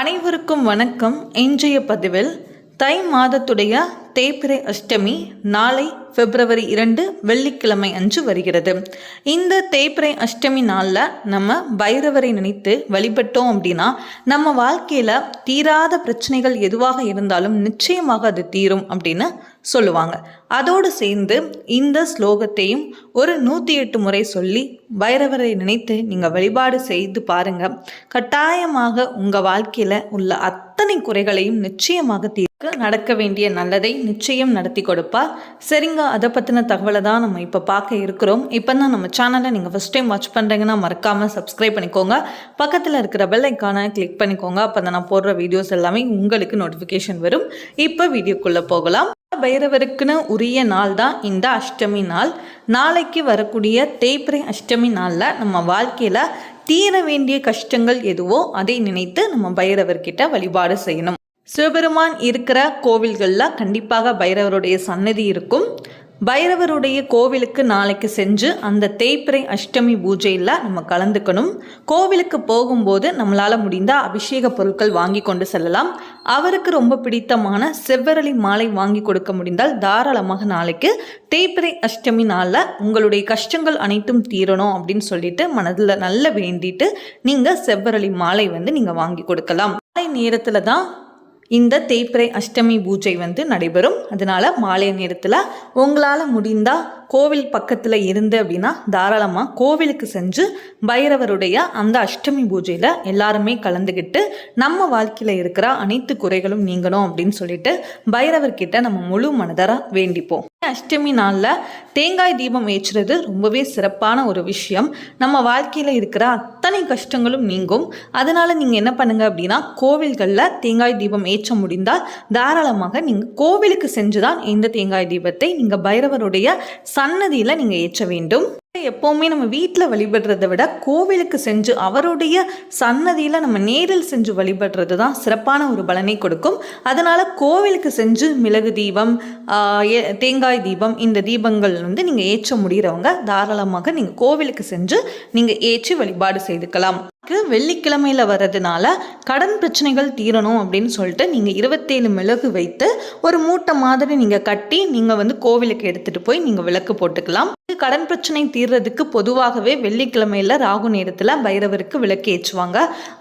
அனைவருக்கும் வணக்கம். இன்றைய பதிவில் தை மாதத்துடைய தேப்பிரை அஷ்டமி நாளை பிப்ரவரி இரண்டு வெள்ளிக்கிழமை அன்று வருகிறது. இந்த தேப்பிரை அஷ்டமி நாளில் நம்ம பைரவரை நினைத்து வழிபட்டோம் அப்படின்னா நம்ம வாழ்க்கையில் தீராத பிரச்சனைகள் எதுவாக இருந்தாலும் நிச்சயமாக அது தீரும் அப்படின்னு சொல்லுவாங்க. அதோடு சேர்ந்து இந்த ஸ்லோகத்தையும் ஒரு நூற்றி எட்டு முறை சொல்லி பைரவரை நினைத்து நீங்கள் வழிபாடு செய்து பாருங்க. கட்டாயமாக உங்கள் வாழ்க்கையில் உள்ள அத்தனை குறைகளையும் நிச்சயமாக தீர் நடக்க வேண்டிய நல்லதை நிச்சயம் நடத்தி கொடுப்பா. சரிங்க அதை பற்றின தகவலை தான் நம்ம இப்போ பார்க்க இருக்கிறோம். இப்போ தான் நம்ம சேனலை நீங்கள் ஃபஸ்ட் டைம் வாட்ச் பண்ணுறீங்கன்னா மறக்காமல் சப்ஸ்கிரைப் பண்ணிக்கோங்க. பக்கத்தில் இருக்கிற பெல் ஐக்கானை கிளிக் பண்ணிக்கோங்க. அப்போ தான் நான் போடுற வீடியோஸ் எல்லாமே உங்களுக்கு நோட்டிஃபிகேஷன் வரும். இப்போ வீடியோக்குள்ளே போகலாம். பைரவருக்குன்னு உரிய நாள் தான் இந்த அஷ்டமி நாள். நாளைக்கு வரக்கூடிய தேய்பிரை அஷ்டமி நாளில் நம்ம வாழ்க்கையில் தீர வேண்டிய கஷ்டங்கள் எதுவோ அதை நினைத்து நம்ம பைரவர்கிட்ட வழிபாடு செய்யணும். சிவபெருமான் இருக்கிற கோவில்களில் கண்டிப்பாக பைரவருடைய சன்னதி இருக்கும். பைரவருடைய கோவிலுக்கு நாளைக்கு செஞ்சு அந்த தேய்பிறை அஷ்டமி பூஜையில் நம்ம கலந்துக்கணும். கோவிலுக்கு போகும்போது நம்மளால் முடிந்தால் அபிஷேக பொருட்கள் வாங்கி கொண்டு செல்லலாம். அவருக்கு ரொம்ப பிடித்தமான செவ்வரளி மாலை வாங்கி கொடுக்க முடிந்தால் தாராளமாக நாளைக்கு தேய்பிறை அஷ்டமி நாளில் உங்களுடைய கஷ்டங்கள் அனைத்தும் தீரணும் அப்படின்னு சொல்லிட்டு மனதில் நல்ல வேண்டிட்டு நீங்கள் செவ்வரளி மாலை வந்து நீங்கள் வாங்கி கொடுக்கலாம். மாலை நேரத்தில் தான் இந்த தேய்பிறை அஷ்டமி பூஜை வந்து நடைபெறும். அதனால் மாலை நேரத்தில் உங்களால் முடிந்தால் கோவில் பக்கத்தில் இருந்து அப்படின்னா தாராளமாக கோவிலுக்கு செஞ்சு பைரவருடைய அந்த அஷ்டமி பூஜையில் எல்லாருமே கலந்துக்கிட்டு நம்ம வாழ்க்கையில் இருக்கிற அனைத்து குறைகளும் நீங்கணும் அப்படின்னு சொல்லிட்டு பைரவர்கிட்ட நம்ம முழு மனதராக வேண்டிப்போம். அஷ்டமி நாளில் தேங்காய் தீபம் ஏற்றுறது ரொம்பவே சிறப்பான ஒரு விஷயம். நம்ம வாழ்க்கையில் இருக்கிற அத்தனை கஷ்டங்களும் நீங்கும். அதனால் நீங்கள் என்ன பண்ணுங்கள் அப்படின்னா கோவில்களில் தேங்காய் தீபம் ஏற்ற முடிந்தால் தாராளமாக நீங்கள் கோவிலுக்கு செஞ்சு தான் இந்த தேங்காய் தீபத்தை நீங்கள் பைரவருடைய சன்னதியில் நீங்கள் ஏற்ற வேண்டும். எப்போவுமே நம்ம வீட்டில் வழிபடுறதை விட கோவிலுக்கு செஞ்சு அவருடைய சன்னதியில் நம்ம நேரில் செஞ்சு வழிபடுறது தான் சிறப்பான ஒரு பலனை கொடுக்கும். அதனால் கோவிலுக்கு செஞ்சு மிளகு தீபம் தேங்காய் தீபம் இந்த தீபங்கள் வந்து நீங்கள் ஏற்ற முடிகிறவங்க தாராளமாக நீங்கள் கோவிலுக்கு செஞ்சு நீங்கள் ஏற்றி வழிபாடு செய்துக்கலாம். வெள்ளிக்கிழமையில் வர்றதுனால கடன் பிரச்சனைகள் தீரணும் அப்படின்னு சொல்லிட்டு நீங்கள் இருபத்தேழு மிளகு வைத்து ஒரு மூட்டை மாதிரி நீங்கள் கட்டி நீங்கள் வந்து கோவிலுக்கு எடுத்துகிட்டு போய் நீங்கள் விளக்கு போட்டுக்கலாம். கடன் பிரச்சனை தீர்றதுக்கு பொதுவாகவே வெள்ளிக்கிழமையில் ராகு நேரத்தில் பைரவருக்கு விளக்கு ஏற்றுவாங்க.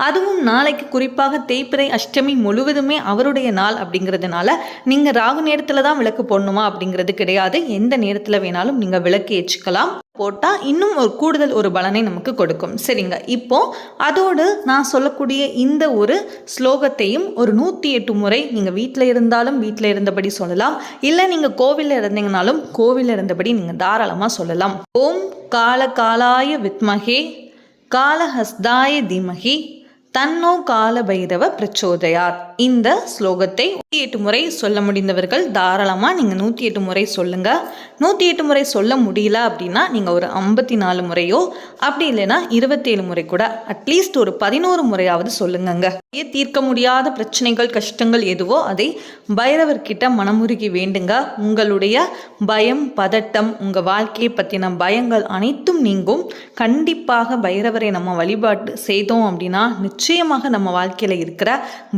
அதுவும் நாளைக்கு குறிப்பாக தேய்பிறை அஷ்டமி முழுவதுமே அவருடைய நாள் அப்படிங்கிறதுனால நீங்கள் ராகு நேரத்தில் தான் விளக்கு போடணுமா அப்படிங்கிறது கிடையாது. எந்த நேரத்தில் வேணாலும் நீங்கள் விளக்கு ஏற்றுக்கலாம். போட்டால் இன்னும் ஒரு கூடுதல் ஒரு பலனை நமக்கு கொடுக்கும். சரிங்க. இப்போ அதோடு நான் சொல்லக்கூடிய இந்த ஒரு ஸ்லோகத்தையும் ஒரு நூற்றி எட்டு முறை நீங்கள் வீட்டில் இருந்தாலும் வீட்டில் இருந்தபடி சொல்லலாம். இல்லை நீங்கள் கோவிலில் இருந்தீங்கனாலும் கோவிலில் இருந்தபடி நீங்கள் தாராளமாக சொல்லலாம். ஓம் கால காலாய வித்மகே காலஹஸ்தாய தீமகி தன்னோ கால பைரவ பிரச்சோதயார். இந்த ஸ்லோகத்தை நூற்றி எட்டு முறை சொல்ல முடிந்தவர்கள் தாராளமாக நீங்கள் நூற்றி எட்டு முறை சொல்லுங்கள் நூற்றி எட்டு முறை சொல்ல முடியல அப்படின்னா நீங்கள் ஒரு ஐம்பத்தி நாலு முறையோ அப்படி இல்லைன்னா இருபத்தேழு முறை கூட அட்லீஸ்ட் ஒரு பதினோரு முறையாவது சொல்லுங்கங்க. தீர்க்க முடியாத பிரச்சனைகள் கஷ்டங்கள் எதுவோ அதை பைரவர்கிட்ட மனமுருகி வேண்டுங்க. உங்களுடைய பயம் பதட்டம் உங்கள் வாழ்க்கையை பற்றின பயங்கள் அனைத்தும் நீங்கும். கண்டிப்பாக பைரவரை நம்ம வழிபாட்டு செய்தோம் அப்படின்னா நிச்சயமாக நம்ம வாழ்க்கையில் இருக்கிற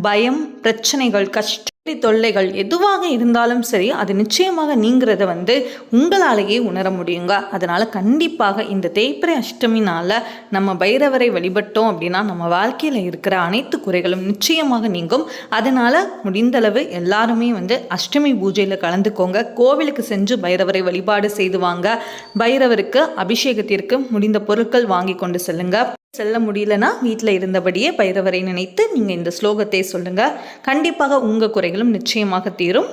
பயம் பிரச்சனைகள் கஷ்ட தொல்லைகள் எதுவாக இருந்தாலும் சரி அது நிச்சயமாக நீங்கிறத வந்து உங்களாலேயே உணர முடியுங்க. அதனால் கண்டிப்பாக இந்த தேய்பிரை அஷ்டமினால் நம்ம பைரவரை வழிபட்டோம் அப்படின்னா நம்ம வாழ்க்கையில் இருக்கிற அனைத்து குறைகளும் நிச்சயமாக நீங்கும். அதனால் முடிந்தளவு எல்லாருமே வந்து அஷ்டமி பூஜையில் கலந்துக்கோங்க. கோவிலுக்கு சென்று பைரவரை வழிபாடு செய்து வாங்க. பைரவருக்கு அபிஷேகத்திற்கு முடிந்த பொருட்கள் வாங்கி கொண்டு செல்லுங்கள் செல்ல முடியலனா வீட்டில் இருந்தபடியே பைரவரை நினைத்து நீங்கள் இந்த ஸ்லோகத்தை சொல்லுங்கள் கண்டிப்பாக உங்கள் குறைகளும் நிச்சயமாக தீரும்.